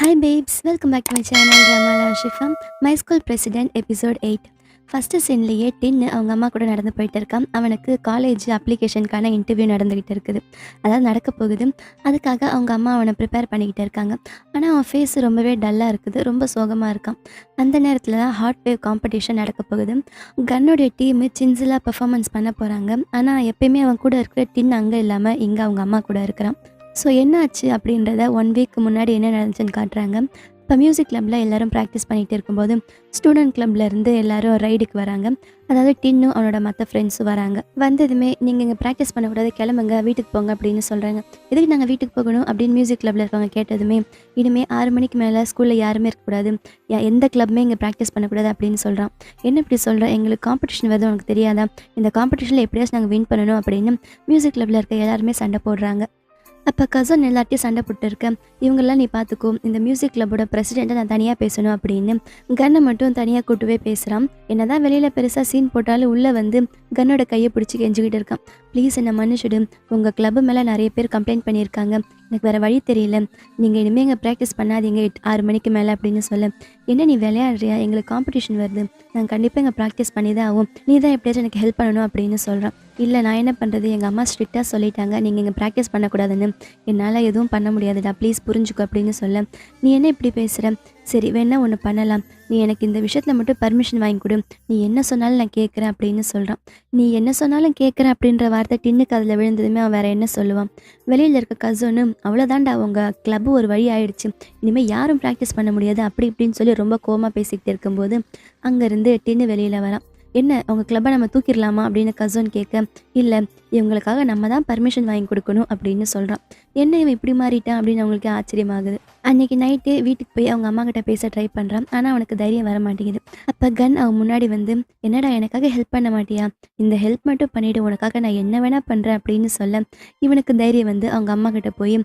Hi babes welcome back to my channel ரமாலா ஷிஃபம் my school president episode eight first சீன்லேயே டின்னு அவங்க அம்மா கூட நடந்து போயிட்டு இருக்கான். அவனுக்கு காலேஜ் அப்ளிகேஷனுக்கான இன்டர்வியூ நடந்துக்கிட்டு இருக்குது. அதாவது நடக்க போகுது. அதுக்காக அவங்க அம்மா அவனை ப்ரிப்பேர் பண்ணிக்கிட்டு இருக்காங்க. ஆனால் அவன் ஃபேஸ் ரொம்பவே டல்லாக இருக்குது. ரொம்ப சோகமாக இருக்கான். அந்த நேரத்தில் தான் ஹார்ட் வேவ் காம்படிஷன் நடக்க போகுது. கன்னுடைய டீமு சின்சிலாக பெர்ஃபார்மன்ஸ் பண்ண போகிறாங்க ஆனால் எப்பயுமே அவன் கூட இருக்கிற டின் அங்கே இல்லாமல் இங்கே அவங்க அம்மா கூட இருக்கிறான். ஸோ என்னாச்சு அப்படின்றத ஒன் வீக் முன்னாடி என்ன நடந்துச்சுன்னு காட்டுறாங்க. இப்போ மியூசிக் கிளப்பில் எல்லாரும் ப்ராக்டிஸ் பண்ணிகிட்டு இருக்கும்போது ஸ்டூடெண்ட் கிளப்லேருந்து எல்லோரும் எல்லாரும் ரைடுக்கு வராங்க. அதாவது டின்னும் அவனோட மற்ற ஃப்ரெண்ட்ஸும் வராங்க. வந்ததுமே நீங்கள் இங்கே ப்ராக்டிஸ் பண்ணக்கூடாது கிளம்புங்க வீட்டுக்கு போங்க அப்படின்னு சொல்கிறாங்க எதுக்கு நாங்கள் வீட்டுக்கு போகணும்? அப்படின்னு மியூசிக் கிளப்பில் இருக்கவங்க கேட்டதுமே இனிமேல் ஆறு மணிக்கு மேலே ஸ்கூலில் யாருமே இருக்கக்கூடாது எந்த கிளப்புமே இங்கே ப்ராக்டிஸ் பண்ணக்கூடாது அப்படின்னு சொல்கிறான் என்ன இப்படி சொல்கிறேன் எங்களுக்கு காம்படிஷன் வருது உனக்கு தெரியாதா? இந்த காம்படிஷனில் எப்படியாச்சும் நாங்கள் வின் பண்ணணும் அப்படின்னு மியூசிக் கிளப்பில் இருக்க எல்லாருமே சண்டை போடுறாங்க. அப்போ கசன் எல்லார்ட்டையும் சண்டை போட்டுருக்கேன் இவங்கெல்லாம் நீ பார்த்துக்கோ இந்த மியூசிக் கிளப்போட பிரசிடெண்ட்டை நான் தனியாக பேசணும் அப்படின்னு கன்னை மட்டும் தனியாக கூட்டுவே பேசுகிறான் என்ன தான் வெளியில் பெருசாக சீன் போட்டாலும் உள்ளே வந்து கன்னோட கையை பிடிச்சி கெஞ்சிக்கிட்டு இருக்கான். ப்ளீஸ் என்னை மன்னிச்சிடு. உங்கள் கிளப்பு மேலே நிறைய பேர் கம்ப்ளைண்ட் பண்ணியிருக்காங்க. எனக்கு வேறு வழி தெரியல. நீங்கள் இனிமேல் இங்கே ப்ராக்டிஸ் பண்ணாதீங்க. எட் ஆறு மணிக்கு மேலே அப்படின்னு சொல்ல. என்ன நீ விளையாடுறியா? எங்களுக்கு காம்படிஷன் வருது. நான் கண்டிப்பாக இங்கே ப்ராக்டிஸ் பண்ணி தான் ஆகும் நீ தான் எப்படியாச்சும் எனக்கு ஹெல்ப் பண்ணணும் அப்படின்னு சொல்கிறான் இல்லை நான் என்ன பண்ணுறது எங்கள் அம்மா ஸ்ட்ரிக்டாக சொல்லிட்டாங்க. நீங்கள் இங்கே ப்ராக்டிஸ் பண்ணக்கூடாதுன்னு. என்னால் எதுவும் பண்ண முடியாதுடா. ப்ளீஸ் புரிஞ்சுக்கோ அப்படின்னு சொல்ல. நீ என்ன இப்படி பேசுகிற சரி வேணா ஒன்று பண்ணலாம். நீ எனக்கு இந்த விஷயத்தில் மட்டும் பர்மிஷன் வாங்கி கொடு. நீ என்ன சொன்னாலும் நான் கேட்குறேன் அப்படின்னு சொல்கிறான் நீ என்ன சொன்னாலும் கேட்குறேன் அப்படின்ற வார்த்தை டின்னுக்கு அதில் விழுந்ததுமே அவன் வேற என்ன சொல்லுவான்? வெளியில் இருக்க கசோனு அவ்வளோதான்டா அவங்க கிளப்பு ஒரு வழி ஆயிடுச்சு. இனிமேல் யாரும் ப்ராக்டிஸ் பண்ண முடியாது. அப்படி இப்படின்னு சொல்லி ரொம்ப கோமாக பேசிக்கிட்டு இருக்கும்போது அங்கேருந்து டின்னு வெளியில் வரான். என்ன அவங்க கிளப்பை நம்ம தூக்கிடலாமா? அப்படின்னு கசோன் கேட்க இல்லை இவங்களுக்காக நம்ம தான் பர்மிஷன் வாங்கி கொடுக்கணும் அப்படின்னு சொல்கிறான் என்ன இவன் இப்படி மாறிட்டான் அப்படின்னு அவங்களுக்கு ஆச்சரியமாகுது. அன்னைக்கு நைட்டு வீட்டுக்கு போய் அவங்க அம்மா கிட்ட பேச ட்ரை பண்ணுறான் ஆனால் அவனுக்கு தைரியம் வர மாட்டேங்குது. அப்போ கன் அவன் முன்னாடி வந்து என்னடா எனக்காக ஹெல்ப் பண்ண மாட்டியா? இந்த ஹெல்ப் மட்டும் பண்ணிவிடு உனக்காக நான் என்ன வேணால் பண்ணுறேன் அப்படின்னு சொல்ல இவனுக்கு தைரியம் வந்து அவங்க அம்மா கிட்ட போய்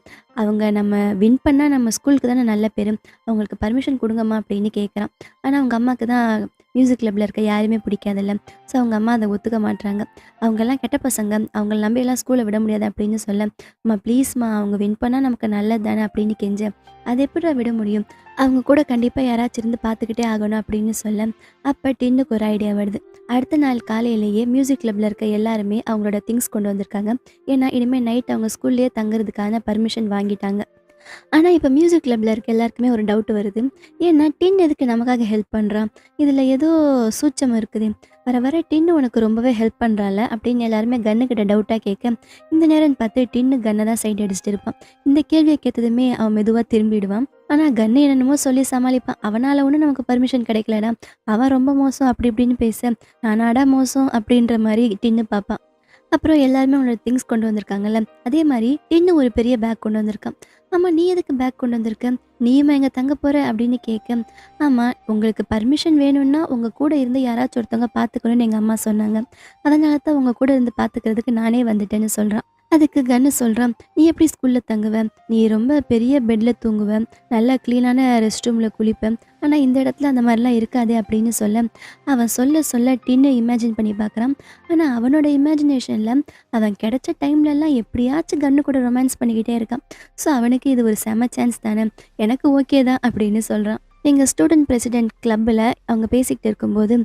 அவங்க நம்ம வின் பண்ணால் நம்ம ஸ்கூலுக்கு தானே நல்ல பேர். அவங்களுக்கு பர்மிஷன் கொடுங்கம்மா அப்படின்னு கேட்குறான் ஆனால் அவங்க அம்மாவுக்கு தான் மியூசிக் கிளப்பில் இருக்க யாருமே பிடிக்காதில்ல. ஸோ அவங்க அம்மா அதை ஒத்துக்க மாட்டுறாங்க அவங்கெல்லாம் கெட்ட பசங்க. அவங்கள நம்பியெல்லாம் எல்லாம் விட முடியாது அப்படின்னு சொல்ல அம்மா ப்ளீஸ்மா அவங்க வின் பண்ணால் நமக்கு நல்லது தானே அப்படின்னு கெஞ்சேன் அது எப்படி விட முடியும்? அவங்க கூட கண்டிப்பாக யாராச்சும் இருந்து பார்த்துக்கிட்டே ஆகணும் அப்படின்னு சொல்ல. அப்போ டின்னுக்கு ஒரு ஐடியா வருது. அடுத்த நாள் காலையிலேயே மியூசிக் கிளப்பில் இருக்க எல்லாருமே அவங்களோட திங்ஸ் கொண்டு வந்திருக்காங்க. ஏன்னா இனிமேல் நைட் அவங்க ஸ்கூல்லேயே தங்குறதுக்கான பர்மிஷன் வாங்கிட்டாங்க. ஆனால் இப்போ மியூசிக் கிளப்பில் இருக்க எல்லாருக்குமே ஒரு டவுட் வருது. ஏன்னா டின் எதுக்கு நமக்காக ஹெல்ப் பண்ணுறான் இதில் ஏதோ சூச்சம் இருக்குது. வர வர டின்னு உனக்கு ரொம்பவே ஹெல்ப் பண்ணுறால அப்படின்னு எல்லாருமே கன்னுக்கிட்ட டவுட்டாக கேட்க இந்த நேரம் பார்த்து டின்னு கன்னை தான் சைடு அடிச்சுட்டு இருப்பான். இந்த கேள்வியை கேட்டதுமே அவன் மெதுவாக திரும்பிடுவான். ஆனால் கன்னு என்னென்னமோ சொல்லி சமாளிப்பான். அவனால் ஒன்றும் நமக்கு பர்மிஷன் கிடைக்கலடா. அவன் ரொம்ப மோசம் அப்படி இப்படின்னு பேச நானாடா மோசம் அப்படின்ற மாதிரி டின்னு பார்ப்பான் அப்புறம் எல்லாருமே உன்னோட திங்ஸ் கொண்டு வந்திருக்காங்கல்ல. அதே மாதிரி டின்னு ஒரு பெரிய பேக் கொண்டு வந்திருக்கான். ஆமாம் நீ எதுக்கு பேக் கொண்டு வந்திருக்க? நீயுமா எங்கே தங்க போகிற அப்படின்னு கேட்க ஆமாம் உங்களுக்கு பர்மிஷன் வேணும்னா உங்கள் கூட இருந்து யாராச்சும் ஒருத்தவங்க பார்த்துக்கணும்னு எங்கள் அம்மா சொன்னாங்க. அதனால தான் உங்கள் கூட இருந்து பார்த்துக்கிறதுக்கு நானே வந்துட்டேன்னு சொல்கிறான் அதுக்கு கன்னு சொல்கிறான் நீ எப்படி ஸ்கூலில் தங்குவ? நீ ரொம்ப பெரிய பெட்டில் தூங்குவ. நல்லா க்ளீனான ரெஸ்ட் ரூமில் குளிப்ப. ஆனால் இந்த இடத்துல அந்த மாதிரிலாம் இருக்காதே அப்படின்னு சொல்ல அவன் சொல்ல சொல்ல டின்னு இமேஜின் பண்ணி பார்க்குறான். ஆனால் அவனோட இமேஜினேஷனில் அவன் கிடைச்ச டைம்லலாம் எப்படியாச்சும் கன்னு கூட ரொமான்ஸ் பண்ணிக்கிட்டே இருக்கான். ஸோ அவனுக்கு இது ஒரு செம சான்ஸ் தானே. எனக்கு ஓகே தான் அப்படின்னு சொல்கிறான் எங்கள் ஸ்டூடெண்ட் பிரசிடென்ட் கிளப்பில் அவங்க பேசிக்கிட்டு இருக்கும்போது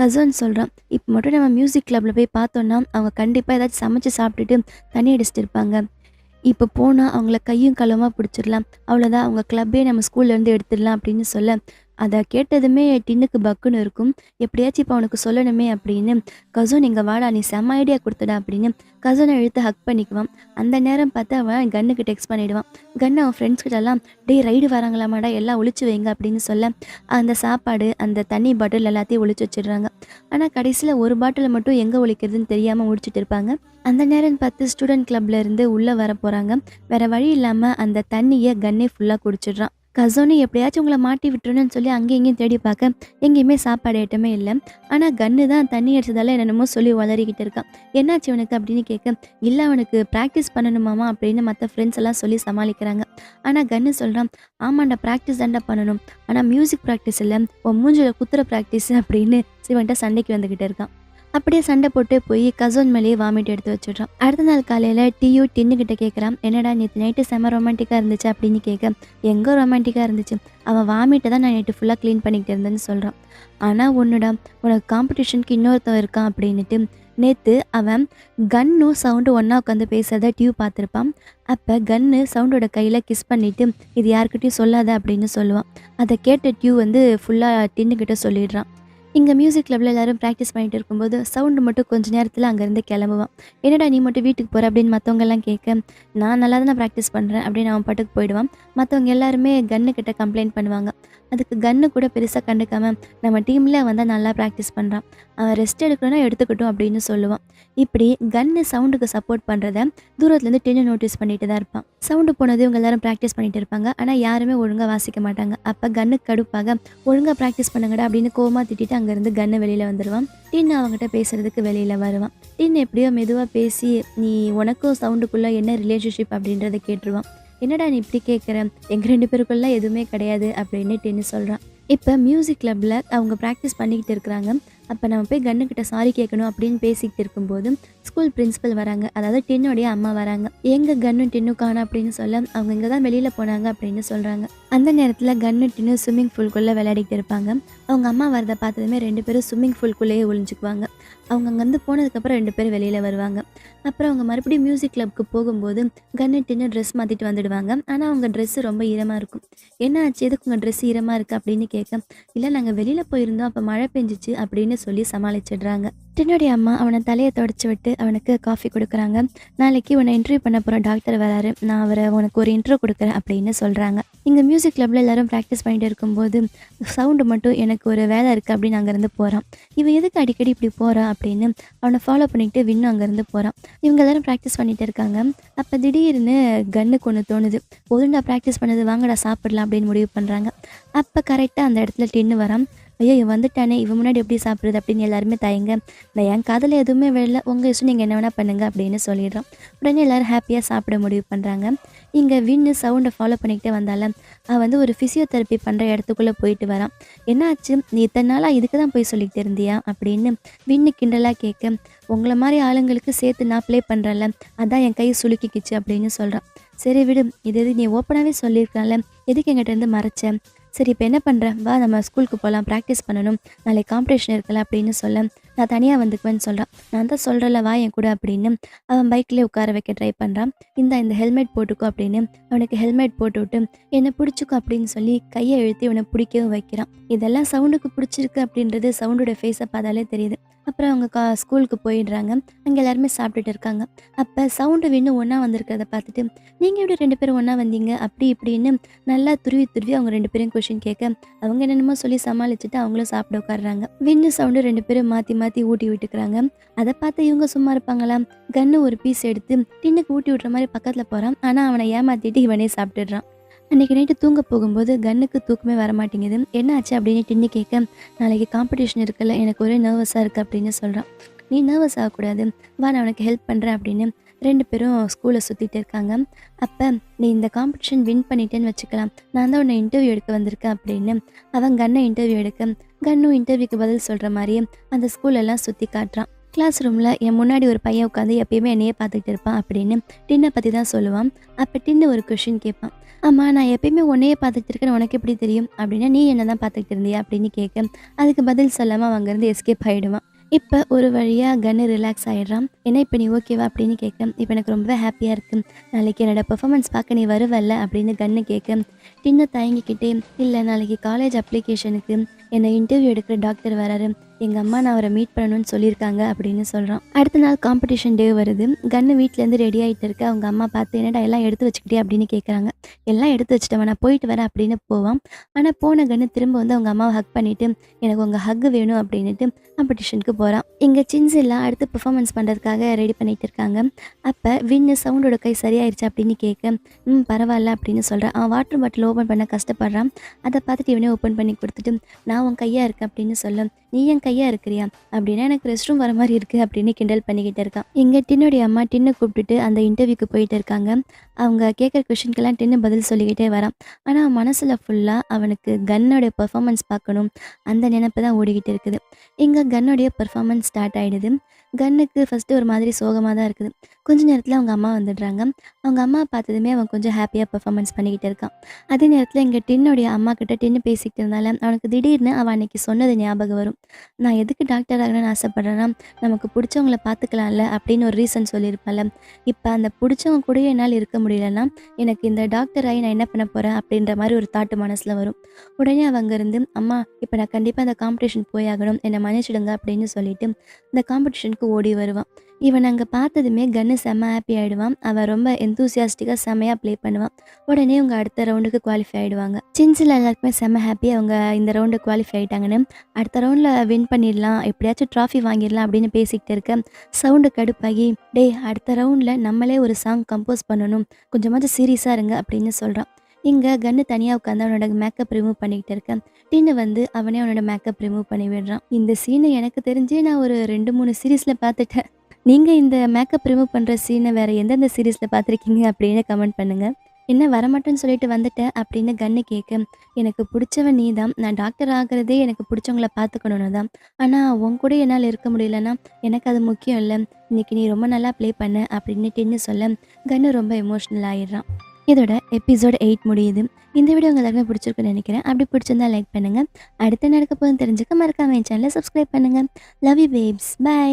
கசன் சொல்கிறான் இப்போ மட்டும் நம்ம மியூசிக் கிளப்பில் போய் பார்த்தோன்னா அவங்க கண்டிப்பாக ஏதாச்சும் சமைச்சு சாப்பிட்டுட்டு தண்ணி அடிச்சிட்டு இருப்பாங்க. இப்போ போனால் அவங்கள கையும் களமாக பிடிச்சிடலாம். அவ்வளோதான் அவங்க கிளப்பே நம்ம ஸ்கூல்லேருந்து எடுத்துடலாம் அப்படின்னு சொல்ல அதை கேட்டதுமே டின்னுக்கு பக்குன்னு இருக்கும். எப்படியாச்சும் இப்போ அவனுக்கு சொல்லணுமே அப்படின்னு. கசூன் இங்கே வாடா நீ செம்ம ஐடியா கொடுத்துடா அப்படின்னு கசனை இழுத்து ஹக் பண்ணிக்குவான். அந்த நேரம் பார்த்து அவன் கன்னுக்கு டெக்ஸ்ட் பண்ணிவிடுவான் கன் அவன் ஃப்ரெண்ட்ஸ்கிட்டலாம் டே ரைடு வராங்களாமாடா எல்லாம் ஒழிச்சு வைங்க அப்படின்னு சொல்ல அந்த சாப்பாடு அந்த தண்ணி பாட்டில் எல்லாத்தையும் ஒழிச்சு வச்சிடுறாங்க. ஆனால் கடைசியில் ஒரு பாட்டில் மட்டும் எங்கே ஒழிக்கிறதுன்னு தெரியாமல் முடிச்சுட்டு இருப்பாங்க. அந்த நேரம் பார்த்து ஸ்டூடெண்ட் கிளப்ல இருந்து உள்ளே வர போகிறாங்க வேறு வழி இல்லாமல் அந்த தண்ணியை கன்னே ஃபுல்லாக குடிச்சிடுறான். கசோனி எப்படியாச்சும் உங்களை மாட்டி விட்டுருன்னு சொல்லி அங்கேயும் இங்கேயும் தேடி பார்க்க எங்கேயுமே சாப்பாடு ஐட்டமே இல்லை. ஆனால் கன்னு தான் தண்ணி அடிச்சதால என்னென்னமோ சொல்லி வளரிக்கிட்டு இருக்கான். என்னாச்சு அவனுக்கு அப்படின்னு கேட்க இல்லை அவனுக்கு ப்ராக்டிஸ் பண்ணணுமாமா? அப்படின்னு மற்ற ஃப்ரெண்ட்ஸ் எல்லாம் சொல்லி சமாளிக்கிறாங்க. ஆனால் கன்னு சொல்கிறான் ஆமாண்டா ப்ராக்டிஸ் தாண்டா பண்ணணும். ஆனால் மியூசிக் ப்ராக்டிஸ் இல்லை. உன் மூஞ்சில குத்துற ப்ராக்டிஸ் அப்படின்னு சிவன்கிட்ட சண்டைக்கு வந்துக்கிட்டு இருக்கான். அப்படியே சண்டை போட்டு போய் கசோன் மேலேயே வாமிட் எடுத்து வச்சிடுறான். அடுத்த நாள் காலையில் டியூ டின்னுக்கிட்ட கேட்குறான் என்னடா நேற்று நைட்டு செம ரொமான்டிக்காக இருந்துச்சு அப்படின்னு கேட்க எங்கே ரொமான்டிக்காக இருந்துச்சு? அவன் வாமிட்டை தான் நான் நைட்டு ஃபுல்லாக க்ளீன் பண்ணிக்கிட்டு இருந்தேன்னு சொல்கிறான் ஆனால் ஒன்றுடா உனக்கு காம்படிஷனுக்கு இன்னொருத்தன் இருக்கான் அப்படின்னுட்டு நேற்று அவன் கன்னும் சவுண்டு ஒன்றா உட்காந்து பேசுகிறத டியூ பார்த்துருப்பான். அப்போ கன்னு சவுண்டோட கையில் கிஸ் பண்ணிவிட்டு இது யாருக்கிட்டையும் சொல்லாத அப்படின்னு சொல்லுவான். அதை கேட்ட டியூ வந்து ஃபுல்லாக டின்னுக்கிட்ட சொல்லிடுறான். இங்கே மியூசிக் கிளப்பில் எல்லாரும் ப்ராக்டிஸ் பண்ணிட்டு இருக்கும்போது சவுண்டு மட்டும் கொஞ்ச நேரத்தில் அங்கேருந்து கிளம்புவான். என்னடா நீ மட்டும் வீட்டுக்கு போகிற அப்படின்னு மற்றவங்கெல்லாம் கேட்க நான் நல்லா தான் ப்ராக்டிஸ் பண்ணுறேன் அப்படின்னு அவன் பாட்டுக்கு போயிடுவான். மற்றவங்க எல்லாருமே கன்னு கிட்ட கம்ப்ளைண்ட் பண்ணுவாங்க. அதுக்கு கன்னு கூட பெருசாக கண்டுக்காமல் நம்ம டீமில் வந்தால் நல்லா ப்ராக்டிஸ் பண்ணுறான் அவன் ரெஸ்ட் எடுக்கணும்னா எடுத்துக்கட்டும் அப்படின்னு சொல்லுவான். இப்படி கன்னு சவுண்டுக்கு சப்போர்ட் பண்ணுறத தூரத்துலேருந்து டென்னு நோட்டீஸ் பண்ணிட்டு தான் இருப்பான். சவுண்டு போனது இவங்க எல்லாரும் ப்ராக்டிஸ் பண்ணிட்டு இருப்பாங்க. ஆனால் யாருமே ஒழுங்காக வாசிக்க மாட்டாங்க. அப்போ கன்னு கடுப்பாக ஒழுங்காக ப்ராக்டிஸ் பண்ணுங்கடா அப்படின்னு கோமா திட்டிட்டு அங்கேருந்து கன்னு வெளியில் வந்துடுவான் டின் அவங்ககிட்ட பேசுறதுக்கு வெளியில் வருவான். டின் எப்படியோ மெதுவாக பேசி நீ உனக்கும் சவுண்டுக்குள்ளே என்ன ரிலேஷன்ஷிப் அப்படின்றத கேட்டுருவான். என்னடா நீ இப்படி கேட்குற எங்கள் ரெண்டு பேருக்குள்ள எதுவுமே கிடையாது அப்படின்னு டென்னு சொல்கிறான் இப்போ மியூசிக் கிளப்பில் அவங்க ப்ராக்டிஸ் பண்ணிக்கிட்டு இருக்கிறாங்க. அப்போ நம்ம போய் கண்ணுக்கிட்ட சாரி கேட்கணும் அப்படின்னு பேசிக்கிட்டு இருக்கும்போது ஸ்கூல் பிரின்ஸிபல் வராங்க. அதாவது டென்னுடைய அம்மா வராங்க. எங்கள் கன்னு டென்னு காணும் அப்படின்னு சொல்ல அவங்க இங்கே தான் வெளியில் போனாங்க அப்படின்னு சொல்கிறாங்க அந்த நேரத்தில் கன்னு டென்னு ஸ்விம்மிங் பூல்குள்ளே விளையாடிக்கிட்டு இருப்பாங்க. அவங்க அம்மா வரதை பார்த்ததுமே ரெண்டு பேரும் ஸ்விம்மிங் பூல்குள்ளேயே ஒழிஞ்சுக்குவாங்க அவங்க அங்கேருந்து போனதுக்கப்புறம் ரெண்டு பேரும் வெளியில் வருவாங்க. அப்புறம் அவங்க மறுபடியும் மியூசிக் கிளப்புக்கு போகும்போது கன்னு ட்ரெஸ் மாற்றிட்டு வந்துடுவாங்க. ஆனால் அவங்க ட்ரெஸ்ஸு ரொம்ப ஈரமாக இருக்கும். என்ன ஆச்சு? எதுக்கு உங்கள் ட்ரெஸ் ஈரமாக இருக்குது அப்படின்னு கேட்க இல்லை நாங்கள் வெளியில் போயிருந்தோம். அப்போ மழை பெஞ்சிச்சு. அப்படின்னு சொல்லி சமாளிச்சிடுறாங்க. டின்னுடைய அம்மா அவனை தலையை தொடச்சி விட்டு அவனுக்கு காஃபி கொடுக்குறாங்க. நாளைக்கு உன்னை இன்டர்வியூ பண்ண போகிற டாக்டர் வராரு. நான் அவரை உனக்கு ஒரு இன்ட்ரோ கொடுக்குறேன் அப்படின்னு சொல்கிறாங்க இங்கே மியூசிக் கிளப்பில் எல்லாரும் ப்ராக்டிஸ் பண்ணிட்டு இருக்கும்போது சவுண்டு மட்டும் எனக்கு ஒரு வேலை இருக்குது அப்படின்னு அங்கேருந்து போகிறான் இவன் எதுக்கு அடிக்கடி இப்படி போகிறான் அப்படின்னு அவனை ஃபாலோ பண்ணிட்டு வின்னும் அங்கேருந்து போகிறான் இவங்க எல்லாரும் ப்ராக்டிஸ் பண்ணிட்டு இருக்காங்க. அப்போ திடீர்னு கன்னுக்கு ஒன்று தோணுது. ஒழுங்கா ப்ராக்டிஸ் பண்ணது வாங்கடா சாப்பிடலாம் அப்படின்னு முடிவு பண்ணுறாங்க அப்போ கரெக்டாக அந்த இடத்துல டின்னு வரான். ஐயோ இவன் வந்துட்டானே இவன் முன்னாடி எப்படி சாப்பிட்றது அப்படின்னு எல்லாருமே தயங்க நான் என் காதில் எதுவுமே விழல உங்கள் இஷ்டம் நீங்கள் என்ன வேணால் பண்ணுங்க அப்படின்னு சொல்லிடுறான் உடனே எல்லாரும் ஹாப்பியாக சாப்பிட முடிவு பண்ணுறாங்க இங்கே வின்னு சவுண்டை ஃபாலோ பண்ணிக்கிட்டே வந்தால அவன் வந்து ஒரு ஃபிசியோதெரப்பி பண்ணுற இடத்துக்குள்ளே போயிட்டு வரான். என்னாச்சு? நீ இத்தனை நாளாக இதுக்கு தான் போய் சொல்லிக்கிட்டு இருந்தியா? அப்படின்னு வின்னு கிண்டலாக கேட்க உங்களை மாதிரி ஆளுங்களுக்கு சேர்த்து நான் ப்ளே பண்ணுறேன்ல அதான் என் கை சுலுக்கிக்கிச்சு அப்படின்னு சொல்கிறான் சரி விடு இது எது நீ ஓப்பனாகவே சொல்லியிருக்கலாம்ல எதுக்கு எங்கிட்டேருந்து இருந்து சரி இப்போ என்ன பண்ணுறேன் வா நம்ம ஸ்கூலுக்கு போகலாம் ப்ராக்டிஸ் பண்ணணும். நாளைக்கு காம்படிஷன் இருக்குல்ல அப்படின்னு சொல்ல நான் தனியாக வந்துக்குவேன்னு சொல்கிறான் நான் தான் சொல்கிறல வா என் கூட அப்படின்னு. அவன் பைக்லேயே உட்கார வைக்க ட்ரை பண்ணுறான் இந்த இந்த ஹெல்மெட் போட்டுக்கோ அப்படின்னு. அவனுக்கு ஹெல்மெட் போட்டு விட்டு என்னை பிடிச்சிக்கோ அப்படின்னு சொல்லி கையை இழுத்து இவனை பிடிக்கவும் வைக்கிறான். இதெல்லாம் சவுண்டுக்கு பிடிச்சிருக்கு அப்படின்றது சவுண்டோட ஃபேஸை பார்த்தாலே தெரியுது. அப்புறம் அவங்க கா ஸ்கூலுக்கு போயிடுறாங்க. அங்கே எல்லாருமே சாப்பிட்டுட்டு இருக்காங்க. அப்போ சவுண்டு வின்னு ஒன்றா வந்திருக்கிறத பார்த்துட்டு நீங்கள் எப்படி ரெண்டு பேரும் ஒன்றா வந்தீங்க? அப்படி இப்படின்னு நல்லா துருவி துருவி அவங்க ரெண்டு பேரும் கொஷின் கேட்க அவங்க என்னென்னமோ சொல்லி சமாளிச்சுட்டு அவங்களும் சாப்பிட உட்காடுறாங்க வின்னு சவுண்டு ரெண்டு பேரும் மாற்றி மாற்றி ஊட்டி விட்டுக்கிறாங்க. அதை பார்த்து இவங்க சும்மா இருப்பாங்களா? கன்னு ஒரு பீஸ் எடுத்து டின்னுக்கு ஊட்டி விட்ற மாதிரி பக்கத்தில் போகிறான் ஆனால் அவனை ஏமாற்றிட்டு இவனே சாப்பிட்டுடுறான். அன்றைக்கி நைட்டு தூங்க போகும்போது கண்ணுக்கு தூக்கமே வர மாட்டேங்குது என்ன ஆச்சு அப்படின்னு டின்னு கேட்க நாளைக்கு காம்படிஷன் இருக்குல்ல எனக்கு ஒரே நர்வஸாக இருக்குது அப்படின்னு சொல்கிறான் நீ நர்வஸ் ஆகக்கூடாது. வா நான் உனக்கு ஹெல்ப் பண்ணுறேன் அப்படின்னு ரெண்டு பேரும் ஸ்கூலை சுற்றிட்டு இருக்காங்க. அப்போ நீ இந்த காம்படிஷன் வின் பண்ணிட்டேன்னு வச்சுக்கலாம். நான் தான் உன்னை இன்டர்வியூ எடுக்க வந்திருக்கேன் அப்படின்னு அவன் கண்ணை இன்டர்வியூ எடுக்க கண்ணும் இன்டர்வியூக்கு பதில் சொல்கிற மாதிரியே அந்த ஸ்கூலெல்லாம் சுற்றி காட்டுறான். கிளாஸ் ரூமில் என் முன்னாடி ஒரு பையன் உட்காந்து எப்பயுமே என்னையே பார்த்துக்கிட்டு இருப்பான் அப்படின்னு டின்னை பற்றி தான் சொல்லுவான். அப்போ டின்னு ஒரு கொஷின் கேட்பான். ஆமாம் நான் எப்பயுமே உன்னையே பார்த்துக்கிட்டு இருக்கேன். உனக்கு எப்படி தெரியும்? அப்படின்னா நீ என்ன தான் பார்த்துக்கிட்டு இருந்தியா? அப்படின்னு கேட்க அதுக்கு பதில் சொல்லாமல் அங்கேருந்து எஸ்கேப் ஆகிடுவான் இப்போ ஒரு வழியாக கன்னு ரிலாக்ஸ் ஆகிடுறான் ஏன்னா இப்போ நீ ஓகேவா அப்படின்னு கேட்க இப்போ எனக்கு ரொம்பவே ஹாப்பியாக இருக்குது நாளைக்கு என்னோடய பெர்ஃபார்மன்ஸ் பார்க்க நீ வருவல்ல? அப்படின்னு கன்னு கேட்க டின்ன தயங்கிக்கிட்டே இல்லை நாளைக்கு காலேஜ் அப்ளிகேஷனுக்கு என்னை இன்டர்வியூ எடுக்கிற டாக்டர் வராரு. எங்கள் அம்மா நான் அவரை மீட் பண்ணணும்னு சொல்லியிருக்காங்க அப்படின்னு சொல்கிறான் அடுத்த நாள் காம்படிஷன் டே வருது. கன்னு வீட்டிலேருந்து ரெடி ஆகிட்டு இருக்க. அவங்க அம்மா பார்த்து என்னடா எல்லாம் எடுத்து வச்சுக்கிட்டே அப்படின்னு கேட்குறாங்க எல்லாம் எடுத்து வச்சுட்டவன். நான் போயிட்டு வரேன் அப்படின்னு போவான். ஆனால் போன கன்னு திரும்ப வந்து அவங்க அம்மாவை ஹக் பண்ணிவிட்டு எனக்கு உங்கள் ஹக் வேணும் அப்படின்ட்டு காம்படிஷனுக்கு போகிறான் இங்கே சின்ஸெல்லாம் அடுத்து பெர்ஃபார்மன்ஸ் பண்ணுறதுக்காக ரெடி பண்ணிட்டு இருக்காங்க. அப்போ வின்னு சவுண்டோட கை சரியாயிருச்சு அப்படின்னு கேட்க ம் பரவாயில்ல அப்படின்னு சொல்கிறேன் அவன் வாட்டர் பாட்டில் ஓப்பன் பண்ண கஷ்டப்படுறான். அதை பார்த்துட்டு இவனே ஓப்பன் பண்ணி கொடுத்துட்டு நான் உன் கையாக இருக்கேன் அப்படின்னு சொல்ல நீ என் கையா இருக்கிறியா? அப்படின்னா எனக்கு ரெஸ்ட் ரூம் வர மாதிரி இருக்குது அப்படின்னு கிண்டல் பண்ணிக்கிட்டு இருக்கான். இங்கே டின்னுடைய அம்மா டின்னு கூப்பிட்டுட்டு அந்த இன்டர்வியூக்கு போயிட்டு இருக்காங்க. அவங்க கேட்குற கொஷினுக்கெல்லாம் டின்னு பதில் சொல்லிக்கிட்டே வரான். ஆனால் அவன் மனசில் ஃபுல்லாக அவனுக்கு கன்னோடைய பெர்ஃபார்மன்ஸ் பார்க்கணும். அந்த நினைப்பு தான் ஓடிக்கிட்டு இருக்குது. இங்கே கன்னுடைய பெர்ஃபார்மன்ஸ் ஸ்டார்ட் ஆகிடுது கன்னுக்கு ஃபஸ்ட்டு ஒரு மாதிரி சோகமாக தான் இருக்குது. கொஞ்ச நேரத்தில் அவங்க அம்மா வந்துடுறாங்க. அவங்க அம்மா பார்த்ததுமே அவன் கொஞ்சம் ஹாப்பியாக பெர்ஃபார்மன்ஸ் பண்ணிக்கிட்டு இருக்கான். அதே நேரத்தில் எங்கள் டின்னுடைய அம்மா கிட்ட டின்னு பேசிக்கிட்டு இருந்தால அவனுக்கு திடீர்னு அவன் அன்னைக்கு சொன்னது ஞாபகம் வரும். நான் எதுக்கு டாக்டர் ஆகணும்னு ஆசைப்பட்றேன்னா நமக்கு பிடிச்சவங்கள பார்த்துக்கலாம்ல அப்படின்னு ஒரு ரீசன் சொல்லியிருப்பால இப்போ அந்த பிடிச்சவங்க கூட என்னால் இருக்க முடியலன்னா எனக்கு இந்த டாக்டர் ஆகி நான் என்ன பண்ண போகிறேன் அப்படின்ற மாதிரி ஒரு தாட்டு மனசில் வரும். உடனே அவங்க இருந்து அம்மா இப்போ நான் கண்டிப்பாக அந்த காம்படிஷன் போய் ஆகணும் என்னை மன்னிச்சிடுங்க அப்படின்னு சொல்லிட்டு இந்த காம்படிஷனுக்கு ஓடி வருவான். இவன் அங்கே பார்த்ததுமே கன்னு செம்ம ஹாப்பி ஆகிடுவான் அவன் ரொம்ப எந்தூசியாஸ்டிக்காக செம்மையாக ப்ளே பண்ணுவான். உடனே அவங்க அடுத்த ரவுண்டுக்கு குவாலிஃபை ஆகிடுவாங்க சின்சில் எல்லாருக்குமே செம்ம ஹாப்பி அவங்க இந்த ரவுண்டு குவாலிஃபை ஆகிட்டாங்கன்னு அடுத்த ரவுண்டில் வின் பண்ணிடலாம் எப்படியாச்சும் ட்ராஃபி வாங்கிடலாம் அப்படின்னு பேசிக்கிட்டு இருக்க சவுண்டு கடுப்பாகி டேய் அடுத்த ரவுண்டில் நம்மளே ஒரு சாங் கம்போஸ் பண்ணணும். கொஞ்சமாச்சும் சீரியஸாக இருங்க அப்படின்னு சொல்கிறான் இங்கே கன்னு தனியாக உட்காந்து அவனோட மேக்கப் ரிமூவ் பண்ணிக்கிட்டு இருக்கேன் டின்னு வந்து அவனே அவனோட மேக்கப் ரிமூவ் பண்ணி விடுறான். இந்த சீனை எனக்கு தெரிஞ்சு நான் ஒரு ரெண்டு மூணு சீரீஸில் பார்த்துட்டேன். நீங்கள் இந்த மேக்கப் ரிமூவ் பண்ணுற சீனை வேறு எந்தெந்த சீரீஸில் பார்த்துருக்கீங்க அப்படின்னு கமெண்ட் பண்ணுங்கள் என்ன வரமாட்டேன்னு சொல்லிட்டு வந்துட்டேன் அப்படின்னு கன்னு கேட்க எனக்கு பிடிச்சவன் நீ தான் நான் டாக்டர் ஆகிறதே எனக்கு பிடிச்சவங்கள பார்த்துக்கணுன்னு தான். ஆனால் உன் கூட என்னால் இருக்க முடியலன்னா எனக்கு அது முக்கியம் இல்லை. இன்னைக்கு நீ ரொம்ப நல்லா ப்ளே பண்ண அப்படின்னு டென்னு சொல்ல கன்னு ரொம்ப எமோஷ்னல் ஆயிடுறான். இதோட எபிசோட் எயிட் முடியுது. இந்த வீடியோ உங்க எல்லாருமே பிடிச்சிருக்குன்னு நினைக்கிறேன். அப்படி பிடிச்சிருந்தா லைக் பண்ணுங்கள் அடுத்த நடக்க போதும் தெரிஞ்சுக்க மறக்காம என் சேனலை சப்ஸ்கிரைப் பண்ணுங்கள் லவ் யூ வேப்ஸ் பை